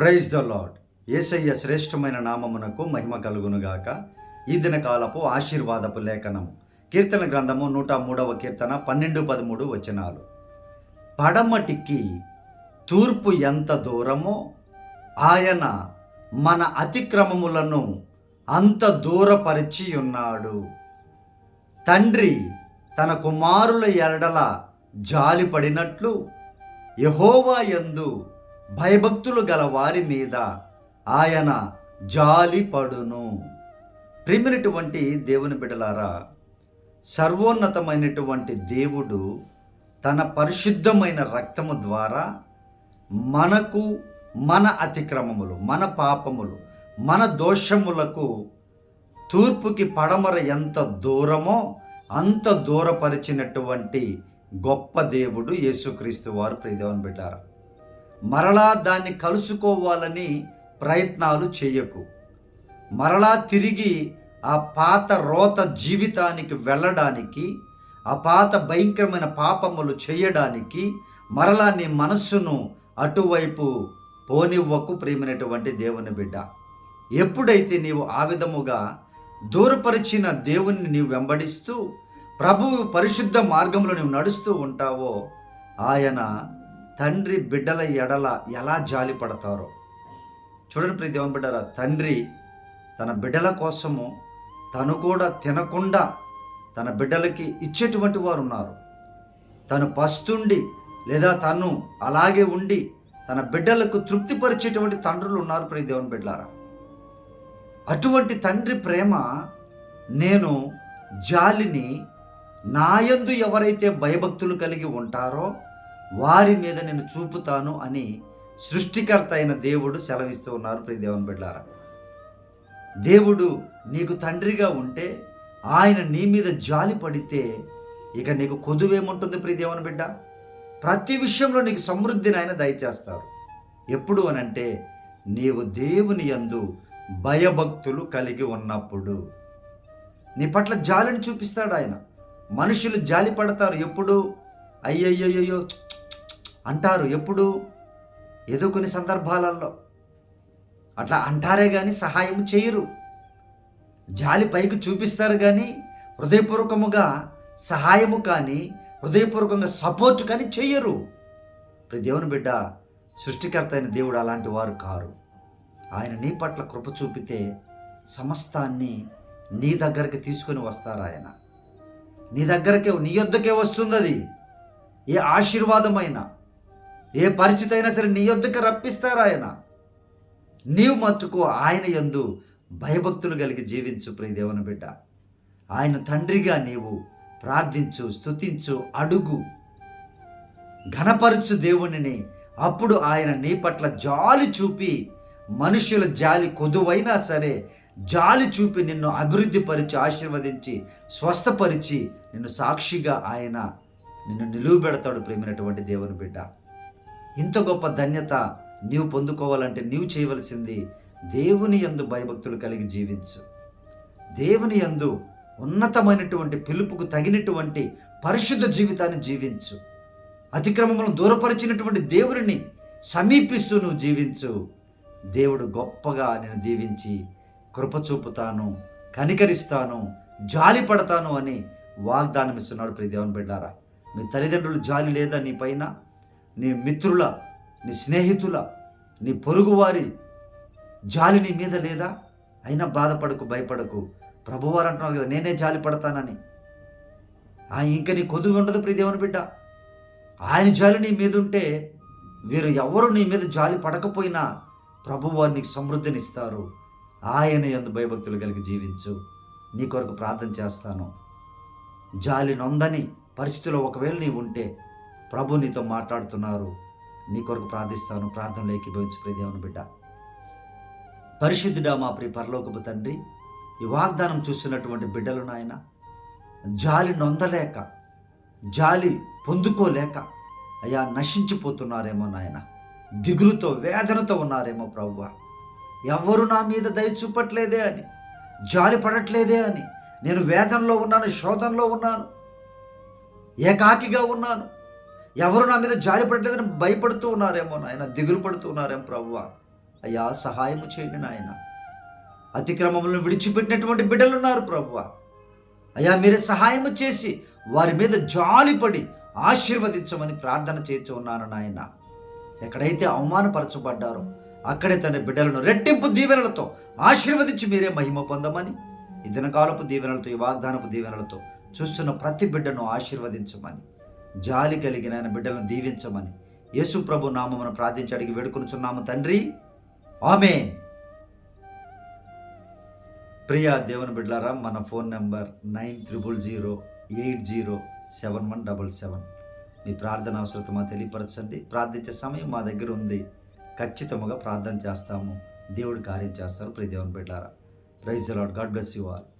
Praise the lord ఏసయ్య శ్రేష్టమైన నామమునకు మహిమ కలుగునుగాక. ఈ దినకాలపు ఆశీర్వాదపు లేఖనము కీర్తన గ్రంథము నూట మూడవ కీర్తన పన్నెండు పదమూడు వచనాలు. పడమటికి తూర్పు ఎంత దూరమో ఆయన మన అతిక్రమములను అంత దూరపరిచి ఉన్నాడు. తండ్రి తన కుమారుల ఎరడల జాలిపడినట్లు యహోవా యందు భయభక్తులు గల వారి మీద ఆయన జాలిపడును ప్రిమినటువంటి దేవుని బిడలారా సర్వోన్నతమైనటువంటి దేవుడు తన పరిశుద్ధమైన రక్తము ద్వారా మనకు మన అతిక్రమములు మన పాపములు మన దోషములకు తూర్పుకి పడమర ఎంత దూరమో అంత దూరపరిచినటువంటి గొప్ప దేవుడు యేసుక్రీస్తు వారు ప్రియదేవన్ బిడ్డారా. మరలా దాన్ని కలుసుకోవాలని ప్రయత్నాలు చేయకు. మరలా తిరిగి ఆ పాత రోత జీవితానికి వెళ్ళడానికి ఆ పాత భయంకరమైన పాపములు చేయడానికి మరలా నీ మనస్సును అటువైపు పోనివ్వకు ప్రేమైనటువంటి దేవుని బిడ్డ. ఎప్పుడైతే నీవు ఆ విధముగా దూరపరిచిన దేవుణ్ణి నీవు వెంబడిస్తూ ప్రభువు పరిశుద్ధ మార్గంలో నీవు నడుస్తూ ఉంటావో ఆయన తండ్రి బిడ్డల ఎడల ఎలా జాలి పడతారో. చూడండి ప్రతి దేవుని బిడ్డరా తండ్రి తన బిడ్డల కోసము తను కూడా తినకుండా తన బిడ్డలకి ఇచ్చేటువంటి వారు ఉన్నారు తను పస్తుండి లేదా తను అలాగే ఉండి తన బిడ్డలకు తృప్తిపరిచేటువంటి తండ్రులు ఉన్నారు ప్రతి దేవుని బిడ్డలారా. అటువంటి తండ్రి ప్రేమ నేను జాలిని నాయందు ఎవరైతే భయభక్తులు కలిగి ఉంటారో వారి మీద నేను చూపుతాను అని సృష్టికర్త అయిన దేవుడు సెలవిస్తూ ఉన్నారు ప్రియ దేవుని బిడ్డారా. దేవుడు నీకు తండ్రిగా ఉంటే ఆయన నీ మీద జాలి పడితే ఇక నీకు కొదువేముంటుంది ప్రియ దేవుని బిడ్డ? ప్రతి విషయంలో నీకు సమృద్ధిని ఆయన దయచేస్తారు. ఎప్పుడు అనంటే నీవు దేవుని యందు భయభక్తులు కలిగి ఉన్నప్పుడు. నీ పట్ల జాలిని చూపిస్తాడు ఆయన. మనుషులు జాలి పడతారు ఎప్పుడు? అయ్యయ్యయ్యో అంటారు ఎప్పుడు? ఏదో కొన్ని సందర్భాలలో. అట్లా అంటారే కానీ సహాయం చేయరు. జాలి పైకి చూపిస్తారు కానీ హృదయపూర్వకముగా సహాయము కానీ హృదయపూర్వకంగా సపోర్ట్ కానీ చేయరు. ప్రతి దేవుని బిడ్డ సృష్టికర్త అయిన దేవుడు అలాంటి వారు కారు. ఆయన నీ పట్ల కృప చూపితే సమస్తాన్ని నీ దగ్గరికి తీసుకొని వస్తారు ఆయన. నీ దగ్గరకే నీ యొద్దకే వస్తుంది అది ఏ ఆశీర్వాదమైనా. ఏ పరిస్థితి అయినా సరే నీ యొద్దకు రప్పిస్తారు ఆయన? నీవు మట్టుకు ఆయన యందు భయభక్తులు కలిగి జీవించు ప్రియ దేవుని బిడ్డ. ఆయన తండ్రిగా నీవు ప్రార్థించు స్తుతించు అడుగు. ఘనపరచు దేవునిని. అప్పుడు ఆయన నీ పట్ల జాలి చూపి మనుషుల జాలి కొదువైనా సరే జాలి చూపి నిన్ను అభివృద్ధిపరిచి ఆశీర్వదించి స్వస్థపరిచి నిన్ను సాక్షిగా ఆయన నిన్ను నిలువబెడతాడు ప్రేమైనటువంటి దేవుని బిడ్డ. ఇంత గొప్ప ధన్యత నీవు పొందుకోవాలంటే నీవు చేయవలసింది దేవుని యందు భయభక్తులు కలిగి జీవించు. దేవుని యందు ఉన్నతమైనటువంటి పిలుపుకు తగినటువంటి పరిశుద్ధ జీవితాన్ని జీవించు. అతిక్రమములను దూరపరిచినటువంటి దేవుని సమీపిస్తూ నువ్వు జీవించు. దేవుడు గొప్పగా నేను దీవించి కృప చూపుతాను కనికరిస్తాను జాలి పడతాను అని వాగ్దానం ఇస్తున్నాడు ప్రతి దేవుని బిడ్డారా. మీ తల్లిదండ్రులు జాలి లేదా నీ పైన? నీ మిత్రుల నీ స్నేహితుల నీ పొరుగువారి జాలి నీ మీద లేదా? అయినా బాధపడకు భయపడకు. ప్రభువారు అంటున్నారు కదా నేనే జాలి పడతానని. ఆ ఇంకా నీ కొదువు ఉండదు ప్రియదేవుని బిడ్డ. ఆయన జాలి నీ మీద ఉంటే వీరు ఎవరు నీ మీద జాలి పడకపోయినా ప్రభువారు నీకు సమృద్ధినిస్తారు. ఆయన ఎందు భయభక్తులు కలిగి జీవించు. నీ కొరకు ప్రార్థన చేస్తాను. జాలి నొందని పరిస్థితిలో ఒకవేళ నీవు ఉంటే ప్రభు నీతో మాట్లాడుతున్నారు. నీ కొరకు ప్రార్థిస్తాను. ప్రార్థనలో ఏకీభవించు ప్రియ బిడ్డ. పరిశుద్ధుడా మా ప్రియ పరలోకపు తండ్రి ఈ వాగ్దానం చూస్తున్నటువంటి బిడ్డలు నాయన జాలి నొందలేక జాలి పొందుకోలేక అయ్యా నశించిపోతున్నారేమో నాయన. దిగులుతో వేదనతో ఉన్నారేమో ప్రభువ ఎవరు నా మీద దయ చూపట్లేదే అని జాలి పడట్లేదే అని నేను వేదనలో ఉన్నాను శోధనలో ఉన్నాను ఏకాకిగా ఉన్నాను ఎవరు నా మీద జారిపడలేదని భయపడుతూ ఉన్నారేమో నాయన దిగులు పడుతూ ఉన్నారేమో ప్రభువ అయ్యా సహాయం చేయండి నాయన. అతిక్రమములను విడిచిపెట్టినటువంటి బిడ్డలు ఉన్నారు ప్రభువ అయ్యా మీరే సహాయము చేసి వారి మీద జాలిపడి ఆశీర్వదించమని ప్రార్థన చేస్తూ ఉన్నాను నాయన. ఎక్కడైతే అవమానపరచబడ్డారో అక్కడే తన బిడ్డలను రెట్టింపు దీవెనలతో ఆశీర్వదించి మీరే మహిమ పొందమని ఈ దినకాలపు దీవెనలతో ఈ వాగ్దానపు దీవెనలతో చూస్తున్న ప్రతి బిడ్డను ఆశీర్వదించమని. జాలి కలిగిన ఆయన బిడ్డలను దీవించమని యేసు ప్రభు నామమును ప్రార్థించి అడిగి వేడుకొనుచున్నాము తండ్రి. ఆమె ప్రియా దేవుని బిడ్డలారా మన phone number nine triple zero eight zero seven one double seven. మీ ప్రార్థన అవసరత మా తెలియపరచండి. ప్రార్థించే సమయం మా దగ్గర ఉంది. ఖచ్చితంగా ప్రార్థన చేస్తాము. దేవుడు కార్యం చేస్తారు. ప్రియ దేవుని బిడ్డారా praise lord God bless you all.